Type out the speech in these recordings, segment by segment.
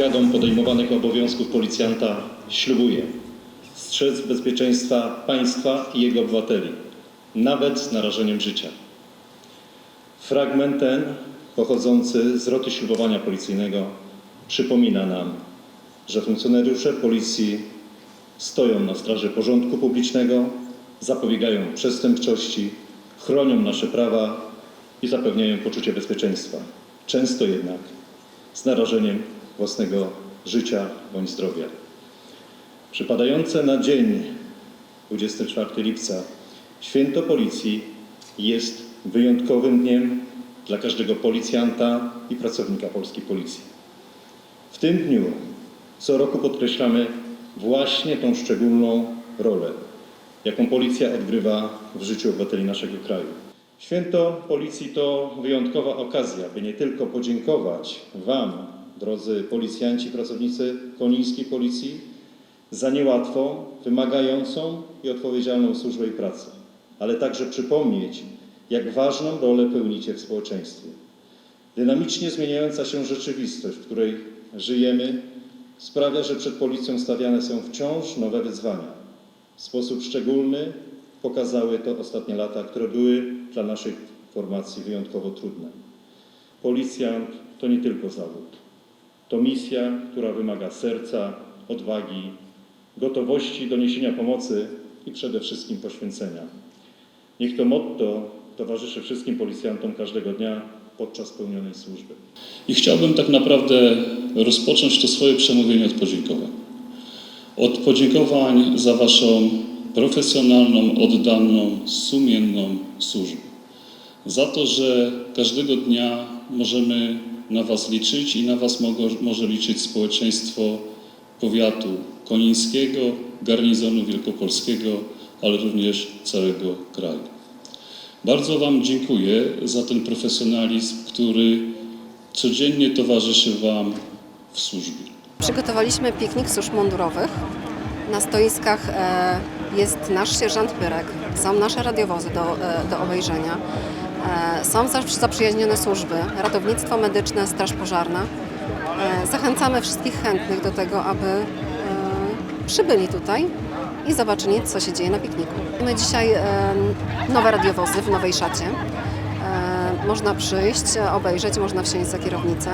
świadom podejmowanych obowiązków policjanta ślubuję strzec bezpieczeństwa państwa i jego obywateli, nawet z narażeniem życia. Fragment ten, pochodzący z roty ślubowania policyjnego, przypomina nam, że funkcjonariusze policji stoją na straży porządku publicznego, zapobiegają przestępczości, chronią nasze prawa i zapewniają poczucie bezpieczeństwa. Często jednak z narażeniem własnego życia bądź zdrowia. Przypadające na dzień 24 lipca Święto Policji jest wyjątkowym dniem dla każdego policjanta i pracownika polskiej policji. W tym dniu co roku podkreślamy właśnie tą szczególną rolę, jaką policja odgrywa w życiu obywateli naszego kraju. Święto Policji to wyjątkowa okazja, by nie tylko podziękować Wam, drodzy policjanci, pracownicy konińskiej Policji, za niełatwą, wymagającą i odpowiedzialną służbę i pracę, ale także przypomnieć, jak ważną rolę pełnicie w społeczeństwie. Dynamicznie zmieniająca się rzeczywistość, w której żyjemy, sprawia, że przed policją stawiane są wciąż nowe wyzwania. W sposób szczególny pokazały to ostatnie lata, które były dla naszej formacji wyjątkowo trudne. Policjant to nie tylko zawód. To misja, która wymaga serca, odwagi, gotowości do niesienia pomocy i przede wszystkim poświęcenia. Niech to motto towarzyszy wszystkim policjantom każdego dnia podczas pełnionej służby. I chciałbym tak naprawdę rozpocząć to swoje przemówienie od podziękowań. Od podziękowań za Waszą profesjonalną, oddaną, sumienną służbę. Za to, że każdego dnia możemy na Was liczyć i na Was może liczyć społeczeństwo powiatu konińskiego, garnizonu wielkopolskiego, ale również całego kraju. Bardzo Wam dziękuję za ten profesjonalizm, który codziennie towarzyszy Wam w służbie. Przygotowaliśmy piknik służb mundurowych. Na stoiskach e, jest nasz sierżant Pyrek, są nasze radiowozy do, e, do obejrzenia, są zaś zaprzyjaźnione służby, ratownictwo medyczne, straż pożarna. E, zachęcamy wszystkich chętnych do tego, aby e, przybyli tutaj i zobaczyli, co się dzieje na pikniku. Mamy dzisiaj e, nowe radiowozy w nowej szacie. E, Można przyjść, obejrzeć, można wsiąść za kierownicę.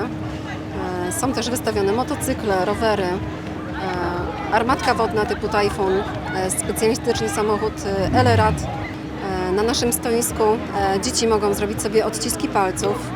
E, Są też wystawione motocykle, rowery, e, armatka wodna typu Tajfun, e, specjalistyczny samochód e, Elerat. Na naszym stoisku e, dzieci mogą zrobić sobie odciski palców,